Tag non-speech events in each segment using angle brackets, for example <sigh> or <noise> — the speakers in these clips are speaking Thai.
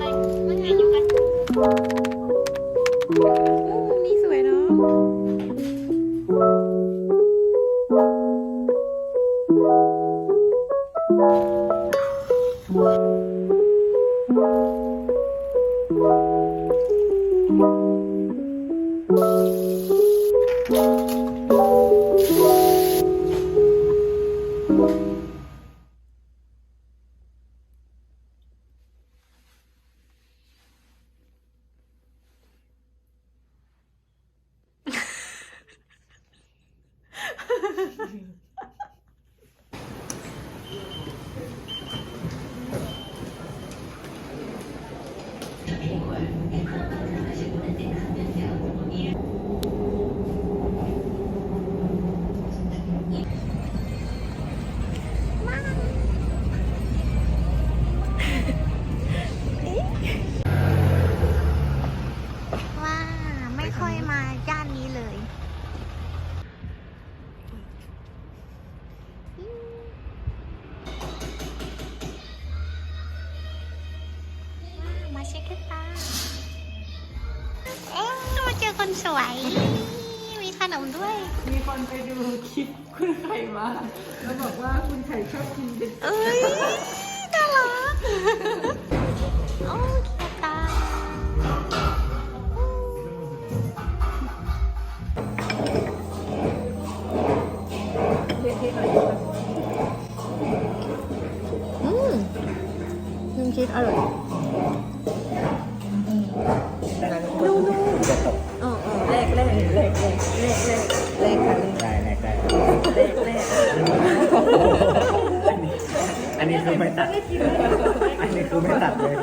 哎，没事，没事。 ชีสอร่อยดูดูอ๋ออ๋อแรกแรกแรกแรกแรกแรกแรกค่ะได้ได้ได้แรกแรกอันนี้คือไม่ตัด อันนี้คือไม่ตัดเลย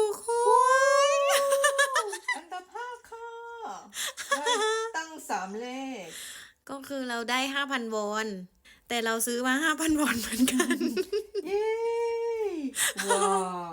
ถูกหวยอันตภาคค่ะได้ตั้งสามเลข ก็คือเราได้5,000วอน แต่เราซื้อมา5,000วอนเหมือนกัน เย้ว้าว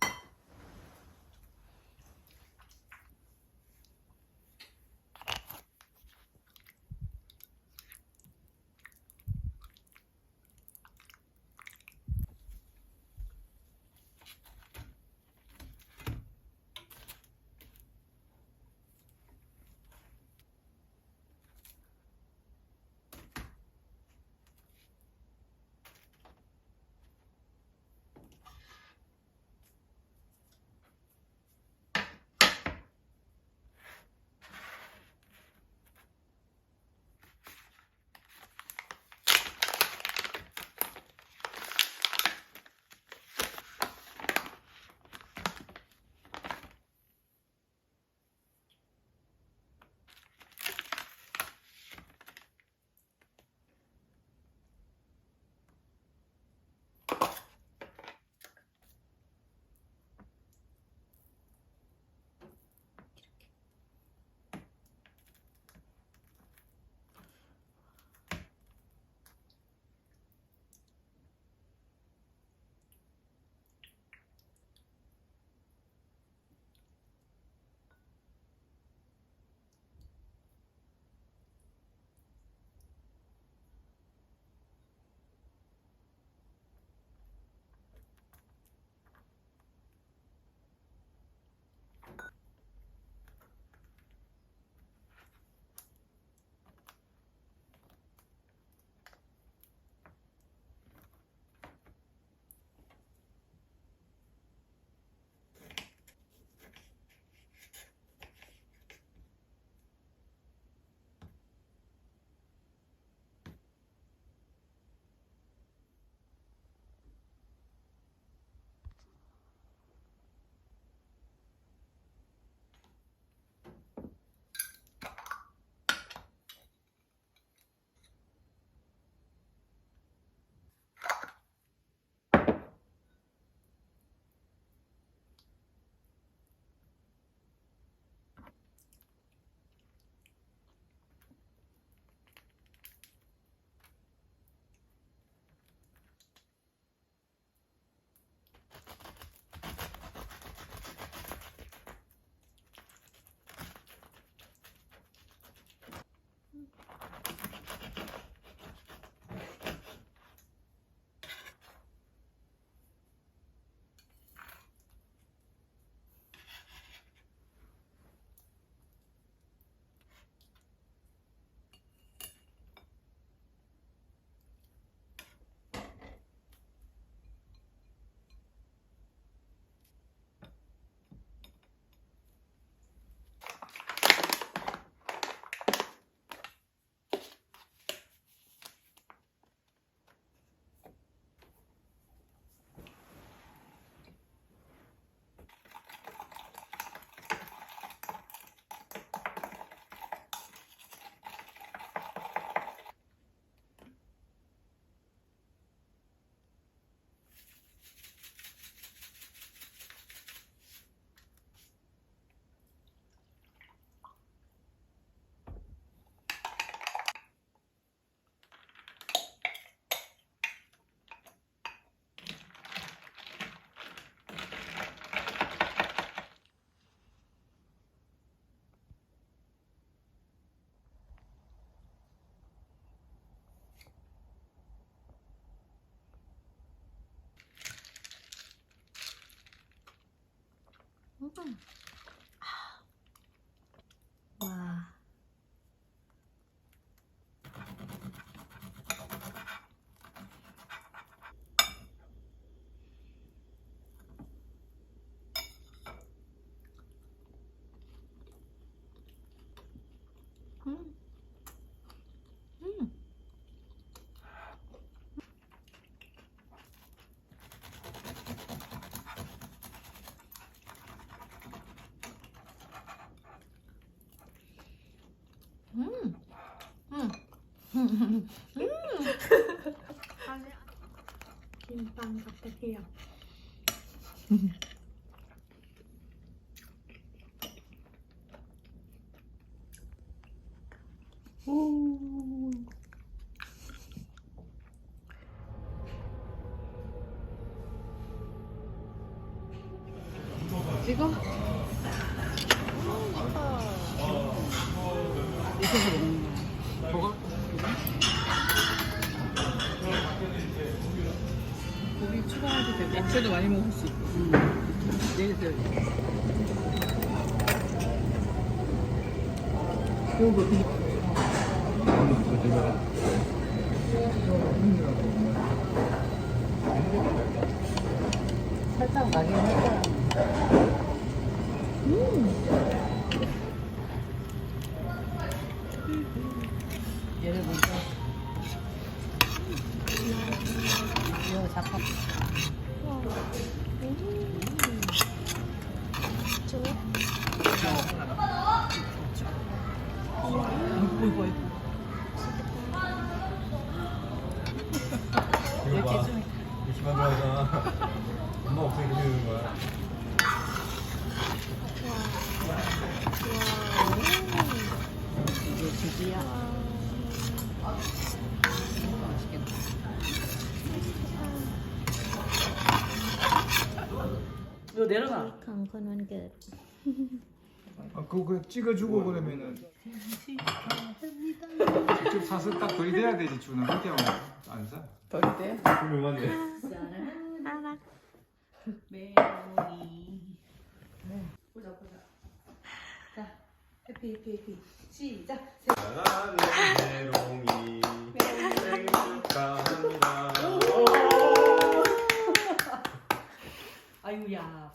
뿜뿜 아. 와. 음. <laughs> 김빵 같아요. <laughs> 살짝 나긴 할거 음. 죽이야. 이거 내려놔. 강건 원급. 아, 그거 찍어주고 그러면은 직접 사서 딱 돌려야 되지 주는 그렇게 안 사? 덜때 훌륭한데 사랑. 네. 메모리. 보자 보자. 자 해피 해피 해피. 시작. 사랑하는 메롱이 생일 축하합니다. 아유야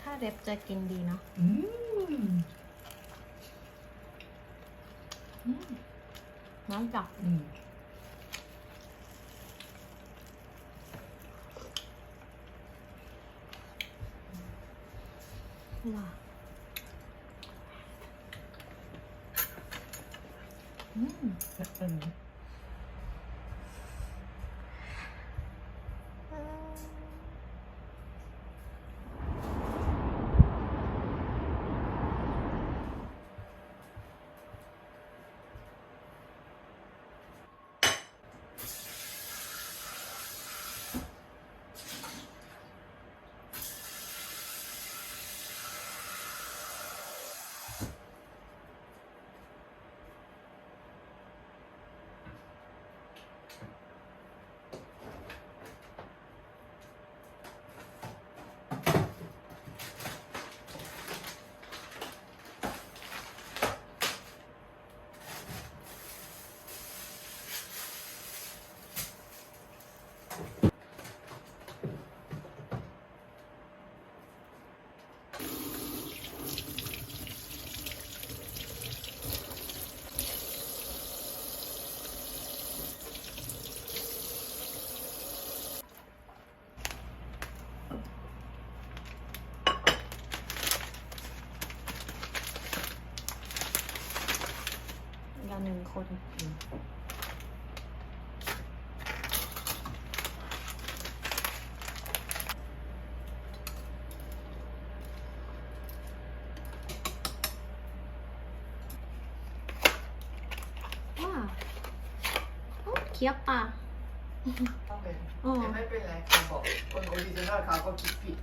ถ้าเร็บจะกินดีเนาะอืมอืมน้ำจับ อืม ว้าอืม เออ เราหนึ่งคนว้าวโอ้เคี้ยวปลาต้องเป็นอ๋อแต่ไม่เป็นไรเขาบอกคนออริจินอลเขาก็คิดผิด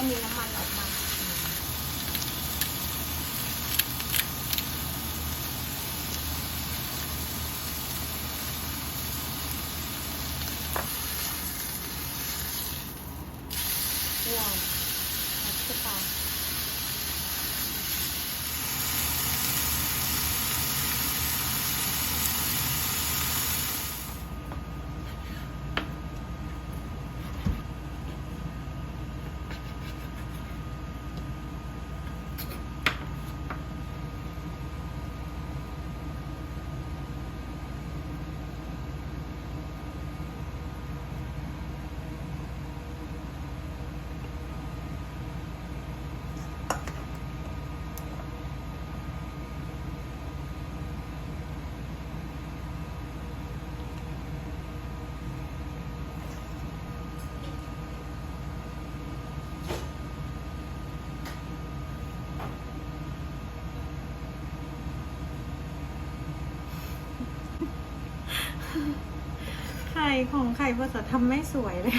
ก็มีน้ำมันออกมาว้าว ไข่ของไข่ภอจะทำไม่สวยเลย